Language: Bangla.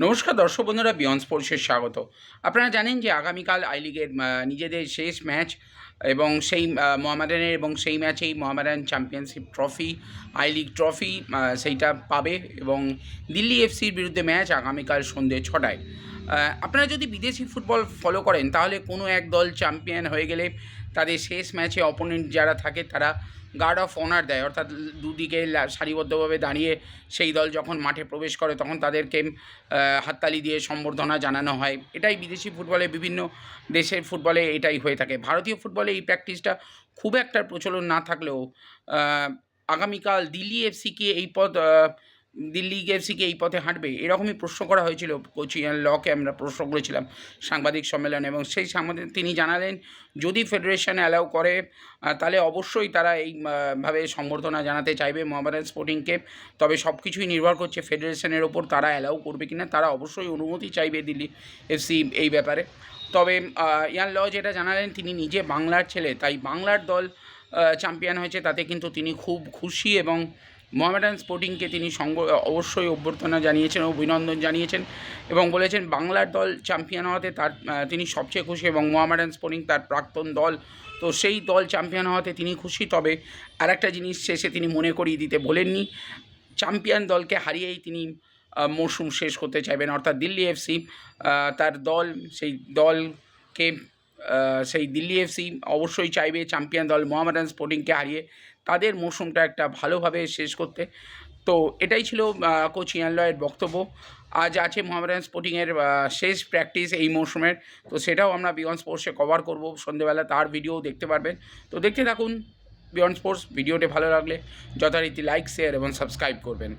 নমস্কার দর্শক বন্ধুরা বিয়ন স্পোর্টসের স্বাগত। আপনারা জানেন যে আগামীকাল আই লিগের নিজেদের শেষ ম্যাচ এবং সেই মোহামেডানের এবং সেই ম্যাচেই Mohammedan championship trophy I league trophy সেইটা পাবে এবং দিল্লি এফসির বিরুদ্ধে ম্যাচ আগামীকাল সন্ধ্যে ছটায়। আপনারা যদি বিদেশি ফুটবল ফলো করেন, তাহলে কোনো এক দল চ্যাম্পিয়ন হয়ে গেলে তাদের শেষ ম্যাচে অপোনেন্ট যারা থাকে, তারা গার্ড অফ অনার দেয়। অর্থাৎ দুদিকে সারিবদ্ধভাবে দাঁড়িয়ে সেই দল যখন মাঠে প্রবেশ করে, তখন তাদেরকে হাততালি দিয়ে সম্বর্ধনা জানানো হয়। এটাই বিদেশি ফুটবলে, বিভিন্ন দেশের ফুটবলে এটাই হয়ে থাকে। ভারতীয় ফুটবলে এই প্র্যাকটিসটা খুব একটা প্রচলন না থাকলেও আগামীকাল দিল্লি এফসিকে এই পথ দিল্লি এফসিকে এই পথে হাঁটবে, এরকমই প্রশ্ন করা হয়েছিল কোচিয়ান লকে আমরা প্রশ্ন করেছিলাম সাংবাদিক সম্মেলনে এবং সেই সাংবাদিক তিনি জানালেন, যদি ফেডারেশন অ্যালাউ করে তাহলে অবশ্যই তারা এইভাবে সম্বর্ধনা জানাতে চাইবে মোহামেডান স্পোর্টিংকে তবে সব কিছুই নির্ভর করছে ফেডারেশনের ওপর তারা অ্যালাউ করবে কিনা, তারা অবশ্যই অনুমতি চাইবে দিল্লি এফসি এই ব্যাপারে। তবে ইয়ান ল যেটা জানালেন, তিনি নিজে বাংলার ছেলে, তাই বাংলার দল চ্যাম্পিয়ন হয়েছে, তাতে কিন্তু তিনি খুব খুশি এবং মোহামেডান স্পোর্টিংকে তিনি সঙ্গ অবশ্যই অভ্যর্থনা জানিয়েছেন অভিনন্দন জানিয়েছেন এবং বলেছেন বাংলার দল চ্যাম্পিয়ন হওয়াতে তার তিনি সবচেয়ে খুশি এবং মোহামেডান স্পোর্টিং তার প্রাক্তন দল। তো সেই দল চ্যাম্পিয়ন হওয়াতে তিনি খুশি। তবে আরেকটা জিনিস শেষে তিনি মনে করিয়ে দিতে বলেননি, চ্যাম্পিয়ন দলকে হারিয়েই তিনি মরশুম শেষ করতে চাইবেন। অর্থাৎ দিল্লি এফসি তার দল, সেই দলকে সেই দিল্লি এফসি অবশ্যই চাইবে চ্যাম্পিয়ন দল মোহামেডান স্পোর্টিংকে হারিয়ে তাদের মরশুমটা একটা ভালোভাবে শেষ করতে। তো এটাই ছিল কোচ ইয়ান লয়ের বক্তব্য। আজ আছে মোহামেডান স্পোর্টিংয়ের শেষ প্র্যাকটিস এই মরশুমের তো সেটাও আমরা বিয়ন্ড স্পোর্টসে কভার করব। সন্ধেবেলা তার ভিডিও দেখতে পারবেন। তো দেখতে থাকুন বিয়ন্ড স্পোর্টস ভিডিওটি ভালো লাগলে যথারীতি লাইক শেয়ার এবং সাবস্ক্রাইব করবেন।